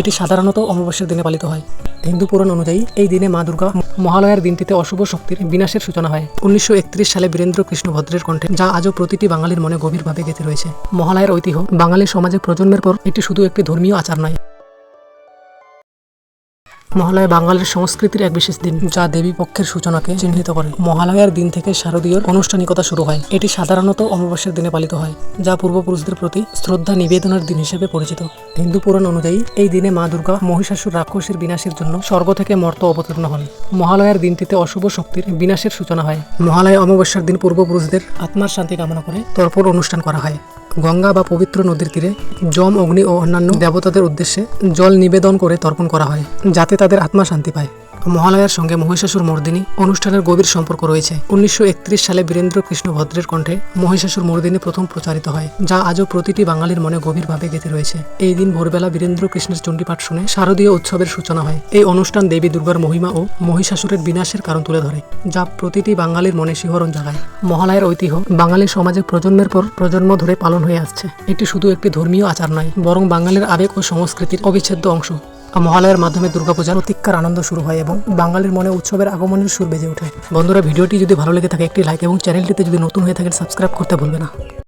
এটি সাধারণত অমাবস্যার দিনে পালিত হয়। হিন্দু পুরাণ অনুযায়ী এই দিনে মা দুর্গা মহালয়ার দিনটিতে অশুভ শক্তির বিনাশের সূচনা হয়। উনিশশো একত্রিশ সালে বীরেন্দ্র কৃষ্ণ ভদ্রের কণ্ঠে, যা আজও প্রতিটি বাঙালির মনে গভীরভাবে গেঁথে রয়েছে। মহালয়ার ঐতিহ্য বাঙালি সমাজে প্রজন্মের পর এটি শুধু একটি ধর্মীয় আচার নয়। মহালয়া বাঙালির সংস্কৃতির এক বিশেষ দিন, যা দেবী পক্ষের সূচনাকে চিহ্নিত করে। মহালয়ার দিন থেকে শারদীয় আনুষ্ঠানিকতা শুরু হয়। এটি সাধারণত অমাবস্যার দিনে পালিত হয়, যা পূর্বপুরুষদের প্রতি শ্রদ্ধা নিবেদনের দিন হিসেবে পরিচিত। হিন্দু পুরাণ অনুযায়ী, এই দিনে মা দুর্গা, মহিষাসুর রাক্ষসের বিনাশের জন্য স্বর্গ থেকে মর্ত অবতীর্ণ হন। মহালয়ার দিনটিতে অশুভ শক্তির বিনাশের সূচনা হয়। মহালয়া অমাবস্যার দিন পূর্বপুরুষদের আত্মার শান্তি কামনা করে তর্পণ অনুষ্ঠান করা হয়। গঙ্গা বা পবিত্র নদীর তীরে জম অগ্নি ও অন্যান্য দেবতাদের উদ্দেশ্যে জল নিবেদন করে তর্পণ করা হয়, যাতে তাদের আত্মা শান্তি পায়। মহালয়ার সঙ্গে মহিষাসুর মর্দিনী অনুষ্ঠানের গভীর সম্পর্ক রয়েছে। উনিশশো একত্রিশ সালে বীরেন্দ্র কৃষ্ণ ভদ্রের কণ্ঠে মহিষাসুর মর্দিনী প্রথম প্রচারিত হয়, যা আজও প্রতিটি বাঙালির মনে গভীরভাবে গেঁথে রয়েছে। এই দিন ভোরবেলা বীরেন্দ্র কৃষ্ণের চণ্ডীপাঠ শুনে শারদীয় উৎসবের সূচনা হয়। এই অনুষ্ঠান দেবী দুর্গার মহিমা ও মহিষাসুরের বিনাশের কারণ তুলে ধরে, যা প্রতিটি বাঙালির মনে শিহরণ জাগায়। মহালয়ার ঐতিহ্য, বাঙালি সমাজে প্রজন্মের পর প্রজন্ম ধরে পালন হয়ে আসছে। এটি শুধু একটি ধর্মীয় আচার নয়, বরং বাঙালির আবেগ ও সংস্কৃতির অবিচ্ছেদ্য অংশ। মহালয়ার মাধ্যমে দুর্গাপূজার প্রতীক্ষার আনন্দ শুরু হয় এবং বাঙালির মনে উৎসবের আগমনের সুর বেজে ওঠে। বন্ধুরা, ভিডিওটি যদি ভালো লেগে থাকে, একটি লাইক এবং চ্যানেলটিতে যদি নতুন হয়ে থাকে সাবস্ক্রাইব করতে ভুলবে না।